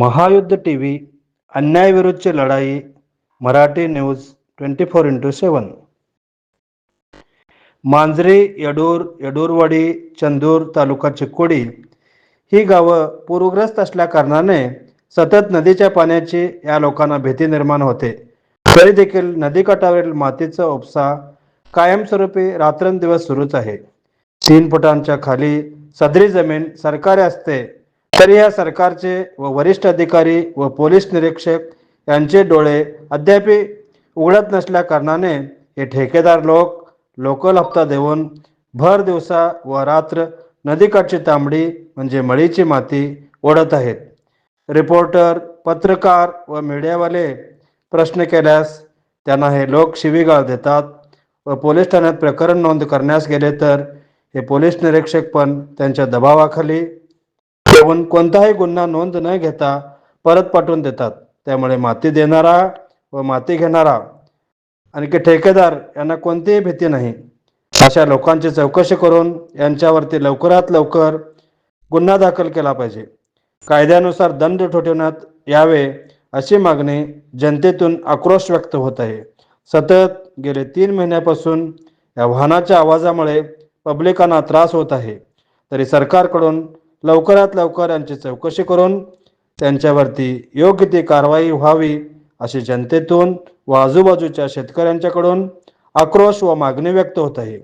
महायुद्ध T V अन्यायविरुद्धची लढाई Marathi news twenty four into seven Manjari Yedur Yadurwadi Chandur तालुका चिक्कोडी ही गावं पूरग्रस्त असल्याकारणाने सतत नदीच्या पाण्याची या लोकांना भीती निर्माण होते. तरी देखील नदीकाठावरील मातीचा उपसा कायमस्वरूपी रात्रंदिवस सुरूच आहे. तीन फुटांच्या खाली सदरी जमीन सरकारी असते. तरी या सरकारचे व वरिष्ठ अधिकारी व पोलीस निरीक्षक यांचे डोळे अद्याप उघडत नसल्या कारणाने हे ठेकेदार लोक लोकल हप्ता देऊन भर दिवसा व रात्र नदीकाठची तांबडी म्हणजे मळीची माती ओढत आहेत. रिपोर्टर पत्रकार व मीडियावाले प्रश्न केल्यास त्यांना हे लोक शिवीगाळ देतात व पोलीस ठाण्यात प्रकरण नोंद करण्यास गेले तर हे पोलीस निरीक्षक पण त्यांच्या दबावाखाली येऊन कोणताही गुन्हा नोंद न घेता परत पाठवून देतात. त्यामुळे माती देणारा व माती घेणारा आणखी ठेकेदार यांना कोणतीही भीती नाही. अशा लोकांची चौकशी करून यांच्यावरती लवकरात लवकर गुन्हा दाखल केला पाहिजे. कायद्यानुसार दंड ठोठवण्यात यावे अशी मागणी जनतेतून आक्रोश व्यक्त होत आहे. सतत गेले तीन महिन्यापासून या वाहनाच्या आवाजामुळे पब्लिकांना त्रास होत आहे. तरी सरकारकडून लवकरात लवकर यांची चौकशी करून त्यांच्यावरती योग्य ती कारवाई व्हावी अशी जनतेतून व आजूबाजूच्या शेतकऱ्यांच्याकडून आक्रोश व मागणी व्यक्त होत आहे.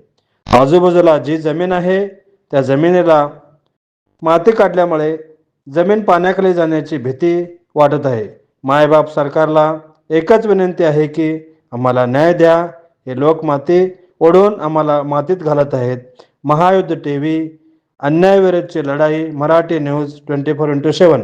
आजूबाजूला जी जमीन आहे त्या जमिनीला माती काढल्यामुळे जमीन पाण्याखाली जाण्याची भीती वाटत आहे. मायबाप सरकारला एकच विनंती आहे की आम्हाला न्याय द्या. हे लोक माती ओढून आम्हाला मातीत घालत आहेत. महायुद्ध टी व्ही अन्यायविरुद्धची लढाई Marathi news twenty four into seven